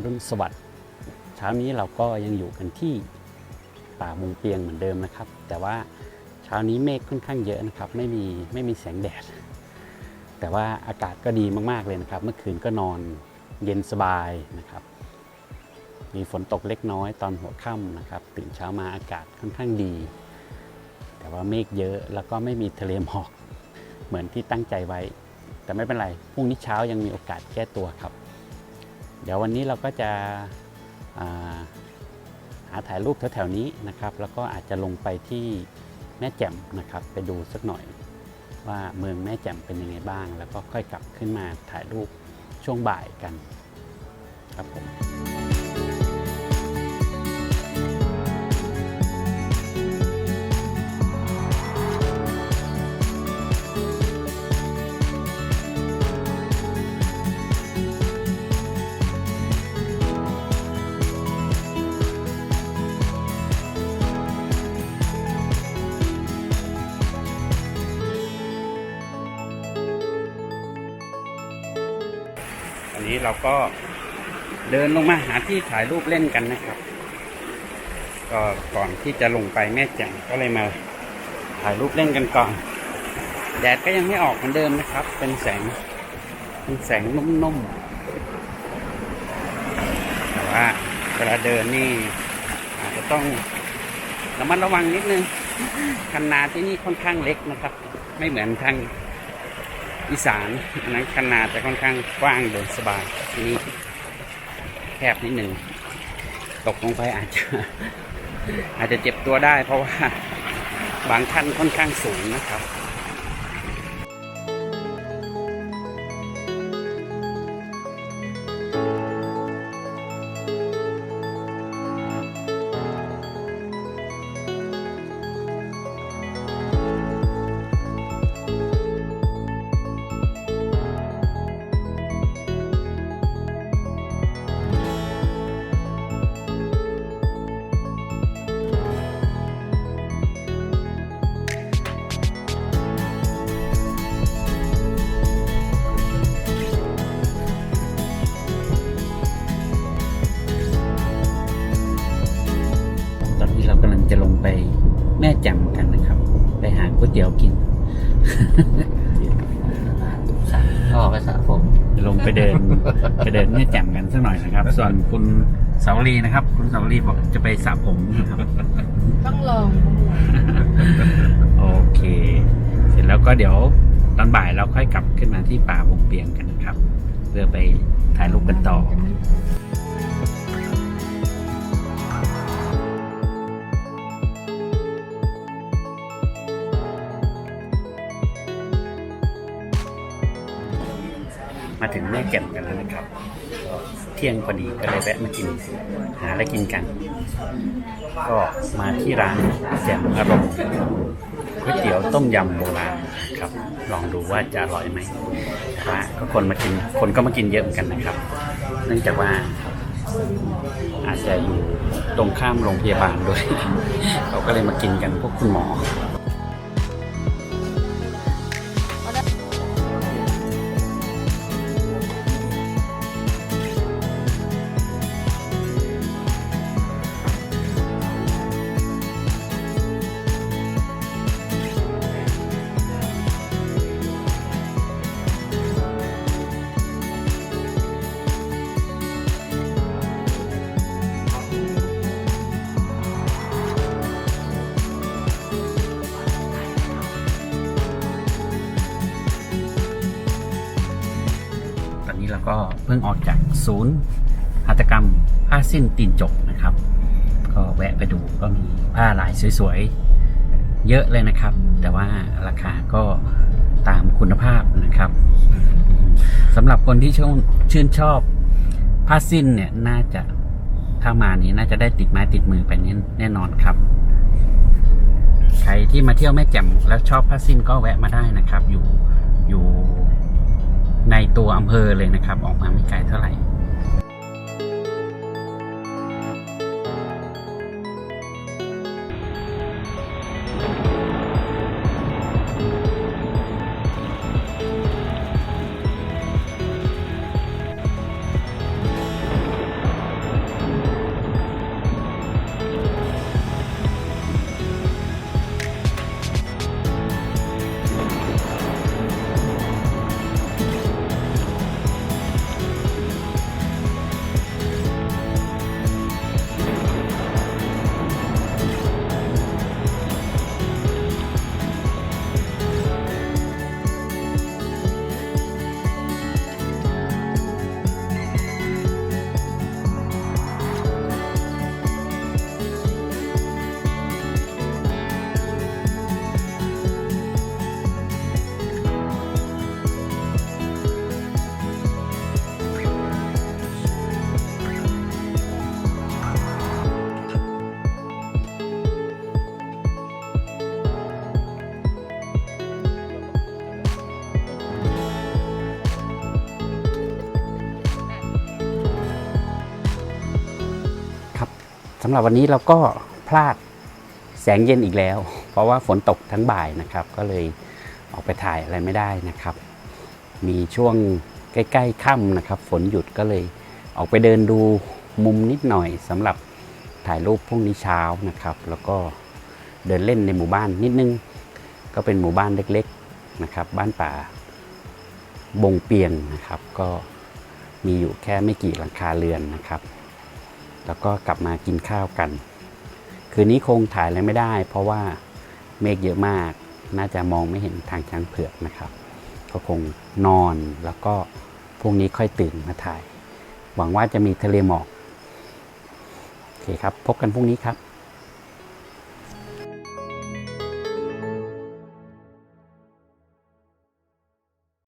อรุณสวัสดิ์เช้านี้เราก็ยังอยู่กันที่ป่ามุงเปียงเหมือนเดิมนะครับ แต่ว่าเช้านี้เมฆค่อนข้างเยอะนะครับ ไม่มีไม่มีแสงแดด แต่ว่าอากาศก็ดีมากๆเลยนะครับ เมื่อคืนก็นอนเย็นสบายนะครับ มีฝนตกเล็กน้อยตอนหัวค่ำนะครับ ตื่นเช้ามาอากาศค่อนข้างดี แต่ว่าเมฆเยอะแล้วก็ไม่มีทะเลหมอกเหมือนที่ตั้งใจไว้ แต่ไม่เป็นไรพรุ่งนี้เช้ายังมีโอกาสแก้ตัวครับ เดี๋ยววันนี้เราก็จะาหาถ่ายรูปแถวๆนี้นะครับ แล้วก็อาจจะลงไปที่แม่แจ่มนะครับ ไปดูสักหน่อยว่าเมืองแม่แจ่มเป็นยังไงบ้าง แล้วก็ค่อยกลับขึ้นมาถ่ายรูปช่วงบ่ายกันครับผม เราก็เดินลงมาหาที่ถ่ายรูปเล่นกันนะครับ ก็ก่อนที่จะลงไปแม่แจ่มก็เลยมาถ่ายรูปเล่นกันก่อน แดดก็ยังไม่ออกเหมือนเดิมนะครับ เป็นแสง เป็นแสงนุ่มๆแต่ว่าเวลาเดินนี่อาจจะต้องระมัดระวังนิดนึงคันนาที่นี่ค่อนข้างเล็กนะครับ ไม่เหมือนทาง อีสานอันนั้นขนาดจะค่อนข้างกว้างเดินสบายทีนี่แคบนิดหนึ่งตกลงไปอาจจะอาจจะเจ็บตัวได้เพราะว่าบางท่านค่อนข้างสูงนะครับ แม่แจ่มกันนะครับ ไปหาก๋วยเตี๋ยวกิน ก็ไปสระผม ลงไปเดิน ไปเดินแม่แจ่มกันสักหน่อยนะครับ ส่วนคุณสาวรีนะครับ คุณสาวรีบอกจะไปสระผมนะครับ ต้องลองโอเค เสร็จแล้วก็เดี๋ยวตอนบ่ายเราค่อยกลับขึ้นมาที่ป่าบงเปียงกันนะครับ เพื่อไปถ่ายรูปกันต่อม มาถึงแม่แจ่มกันแล้วนะครับ เที่ยงพอดีก็เลยแวะมากิน หาอะไรกินกัน ก็มาที่ร้านแจ่มอารมณ์ก๋วยเตี๋ยวต้มยำโบราณครับ ลองดูว่าจะอร่อยไหมแต่ว่าก็คนมากินคนก็มากินเยอะเหมือนกันนะครับ เนื่องจากว่าอาจจะอยู่ตรงข้ามโรงพยาบาลด้วย เขาก็เลยมากินกันพวกคุณหมอ ตอนนี้เราก็เพิ่งออกจากศูนย์หัตถกรรมผ้าสิ้นตีนจกนะครับ ก็แวะไปดูก็มีผ้าลายสวยๆ เยอะเลยนะครับ แต่ว่าราคาก็ตามคุณภาพนะครับสำหรับคนที่ชชื่นชอบผ้าสิ้นเนี่ยน่าจะถ้ามานี้น่าจะได้ติดไม้ติดมือไปแน่แน่นอนครับ ใครที่มาเที่ยวแม่แจ่มแล้วชอบผ้าสิ้นก็แวะมาได้นะครับ อยู่อยู่ ในตัวอำเภอเลยนะครับ ออกมาไม่ไกลเท่าไหร่ สำหรับวันนี้เราก็พลาดแสงเย็นอีกแล้ว เพราะว่าฝนตกทั้งบ่ายนะครับ ก็เลยออกไปถ่ายอะไรไม่ได้นะครับ มีช่วงใกล้ๆค่ำนะครับ ฝนหยุดก็เลยออกไปเดินดูมุมนิดหน่อยสำหรับถ่ายรูปพรุ่งนี้เช้านะครับ แล้วก็เดินเล่นในหมู่บ้านนิดนึง ก็เป็นหมู่บ้านเล็กๆนะครับ บ้านป่าบงเปียงนะครับ ก็มีอยู่แค่ไม่กี่หลังคาเรือนนะครับ แล้วก็กลับมากินข้าวกัน คืนนี้คงถ่ายอะไรไม่ได้ เพราะว่าเมฆเยอะมาก น่าจะมองไม่เห็นทางช้างเผือกนะครับ ก็คงนอนแล้วก็พรุ่งนี้ค่อยตื่นมาถ่าย หวังว่าจะมีทะเลหมอกโอเคครับ พบกันพรุ่งนี้ครับ